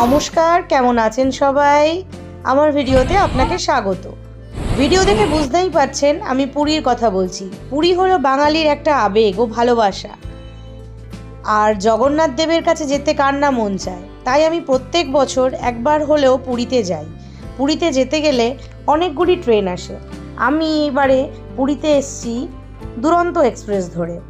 নমস্কার, কেমন আছেন সবাই? আমার ভিডিওতে আপনাকে স্বাগত। ভিডিও দেখে বুঝতেই পারছেন আমি পুরীর কথা বলছি। পুরী হলো বাঙালির একটা আবেগ ও ভালোবাসা। আর জগন্নাথ দেবের কাছে যেতে কার না মন চায়? তাই আমি প্রত্যেক বছর একবার হলেও পুরীতে যাই। পুরীতে যেতে গেলে অনেকগুলি ট্রেন আসে। আমি এবারে পুরীতে এসছি দুরন্ত এক্সপ্রেস ধরে।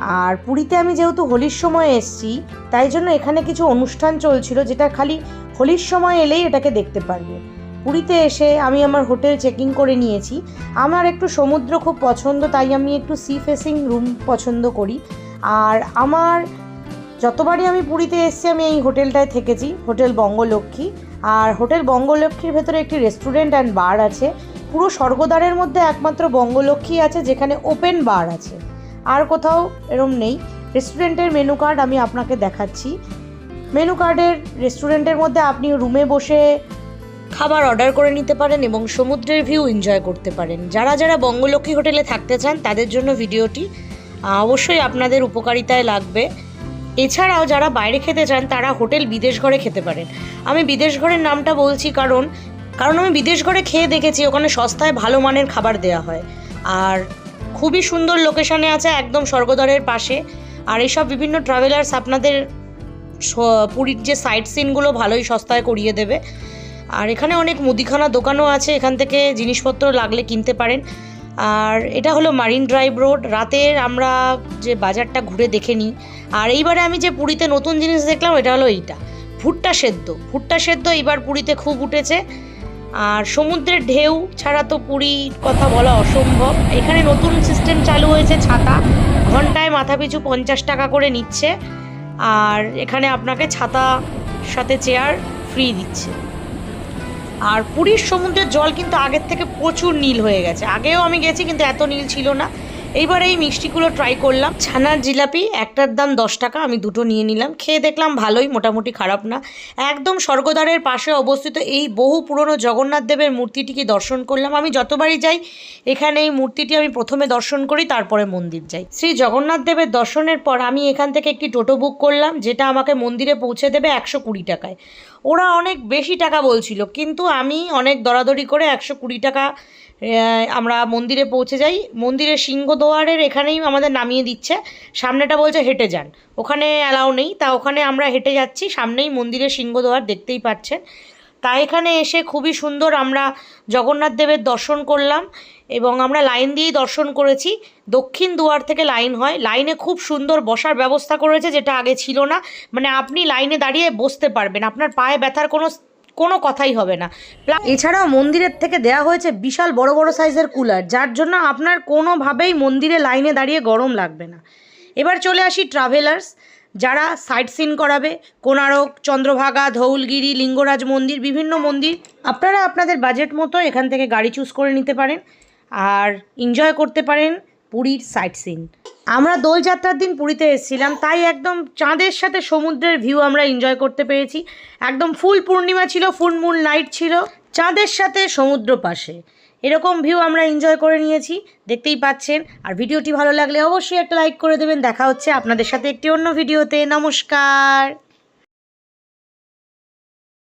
আর পুরীতে আমি যেহেতু হোলির সময় এসছি, তাই জন্য এখানে কিছু অনুষ্ঠান চলছিল যেটা খালি হোলির সময় এলেই এটাকে দেখতে পারবে। পুরীতে এসে আমি আমার হোটেল চেকিং করে নিয়েছি। আমার একটু সমুদ্র খুব পছন্দ, তাই আমি একটু সি ফেসিং রুম পছন্দ করি। আর আমার যতবারই আমি পুরীতে এসেছি, আমি এই হোটেলটায় থেকেছি, হোটেল বঙ্গলক্ষ্মী। আর হোটেল বঙ্গলক্ষ্মীর ভেতরে একটি রেস্টুরেন্ট অ্যান্ড বার আছে। পুরো স্বর্গদ্বারের মধ্যে একমাত্র বঙ্গলক্ষ্মী আছে, যেখানে ওপেন বার আছে। আর কোথাও এরম নেই। রেস্টুরেন্টের মেনু কার্ড আমি আপনাকে দেখাচ্ছি। মেনু কার্ডের রেস্টুরেন্টের মধ্যে আপনি রুমে বসে খাবার অর্ডার করে নিতে পারেন এবং সমুদ্রের ভিউ এনজয় করতে পারেন। যারা যারা বঙ্গলক্ষ্মী হোটেলে থাকতে চান, তাদের জন্য ভিডিওটি অবশ্যই আপনাদের উপকারিতায় লাগবে। এছাড়াও যারা বাইরে খেতে চান, তারা হোটেল বিদেশ ঘরে খেতে পারেন। আমি বিদেশ ঘরের নামটা বলছি কারণ কারণ আমি বিদেশ ঘরে খেয়ে দেখেছি, ওখানে সস্তায় ভালো মানের খাবার দেওয়া হয়। আর খুবই সুন্দর লোকেশনে আছে একদম স্বর্গদ্বারের পাশে। আর এইসব বিভিন্ন ট্রাভেলার্স আপনাদের পুরীর যে সাইট সিনগুলো ভালোই সস্তায় করিয়ে দেবে। আর এখানে অনেক মুদিখানা দোকানও আছে, এখান থেকে জিনিসপত্র লাগলে কিনতে পারেন। আর এটা হলো মারিন ড্রাইভ রোড রাতের আমরা যে বাজারটা ঘুরে দেখে নিই। আর এইবারে আমি যে পুরীতে নতুন জিনিস দেখলাম, এটা হলো এইটা। ভুট্টা সেদ্ধ। ভুট্টা সেদ্ধ এইবার পুরীতে খুব উঠেছে। আর সমুদ্রের ঢেউ ছাড়া তো পুরীর কথা বলা অসম্ভব। এখানে নতুন সিস্টেম চালু হয়েছে ছাতা। ঘন্টায় মাথা পিছু পঞ্চাশ টাকা করে নিচ্ছে। আর এখানে আপনাকে ছাতা সাথে চেয়ার ফ্রি দিচ্ছে। আর পুরীর সমুদ্রের জল কিন্তু আগের থেকে প্রচুর নীল হয়ে গেছে। আগেও আমি গেছি কিন্তু এত নীল ছিল না। এইবার এই মিষ্টিগুলো ট্রাই করলাম। ছানার জিলাপি, একটার দাম দশ টাকা, আমি দুটো নিয়ে নিলাম। খেয়ে দেখলাম ভালোই, মোটামুটি খারাপ না। একদম স্বর্গদ্বারের পাশে অবস্থিত এই বহু পুরনো জগন্নাথ দেবের মূর্তিটিকে দর্শন করলাম। আমি যতবারই যাই, এখানে এই মূর্তিটি আমি প্রথমে দর্শন করি, তারপরে মন্দির যাই। শ্রী জগন্নাথ দেবের দর্শনের পর আমি এখান থেকে একটি টোটো বুক করলাম, যেটা আমাকে মন্দিরে পৌঁছে দেবে একশো কুড়ি টাকায়। ওরা অনেক বেশি টাকা বলছিল, কিন্তু আমি অনেক দরাদরি করে একশো কুড়ি টাকা আমরা মন্দিরে পৌঁছে যাই। মন্দিরের সিংহদুয়ারের এখানেই আমাদের নামিয়ে দিচ্ছে। সামনেটা বলছে হেঁটে যান। ওখানে অ্যালাউ নেই। তা ওখানে আমরা হেঁটে যাচ্ছি। সামনেই মন্দিরের সিংহদুয়ার দেখতেই পাচ্ছেন। তা এখানে এসে খুবই সুন্দর আমরা জগন্নাথ দেবের দর্শন করলাম এবং আমরা লাইন দিয়েই দর্শন করেছি। দক্ষিণ দুয়ার থেকে লাইন হয়। লাইনে খুব সুন্দর বসার ব্যবস্থা করেছে যেটা আগে ছিল না। মানে আপনি লাইনে দাঁড়িয়ে বসতে পারবেন। আপনার পায়ে ব্যথার কোনো কোনো কথাই হবে না। এছাড়াও মন্দিরের থেকে দেয়া হয়েছে বিশাল বড় বড় সাইজের কুলার, যার জন্য আপনার কোনোভাবেই মন্দিরে লাইনে দাঁড়িয়ে গরম লাগবে না। এবার চলে আসি ট্রাভেলার্স যারা সাইট সিন করাবে। কোণারক, চন্দ্রভাগা, ধৌলগিরি, লিঙ্গরাজ মন্দির, বিভিন্ন মন্দির। আপনারা আপনাদের বাজেট মতো এখান থেকে গাড়ি চুজ করে নিতে পারেন। আর এনজয় করতে পারেন পুরীর সাইট সিন আমরা দোলযাত্রার দিন পুরীতে এসেছিলাম, তাই একদম চাঁদের সাথে সমুদ্রের ভিউ আমরা এনজয় করতে পেরেছি। একদম ফুল পূর্ণিমা ছিল, ফুল মুল নাইট ছিল, চাঁদের সাথে সমুদ্র পাশে। এরকম ভিউ আমরা এনজয় করে নিয়েছি, দেখতেই পাচ্ছেন। আর ভিডিওটি ভালো লাগলে অবশ্যই একটা লাইক করে দেবেন। দেখা হচ্ছে আপনাদের সাথে একটি অন্য ভিডিওতে নমস্কার!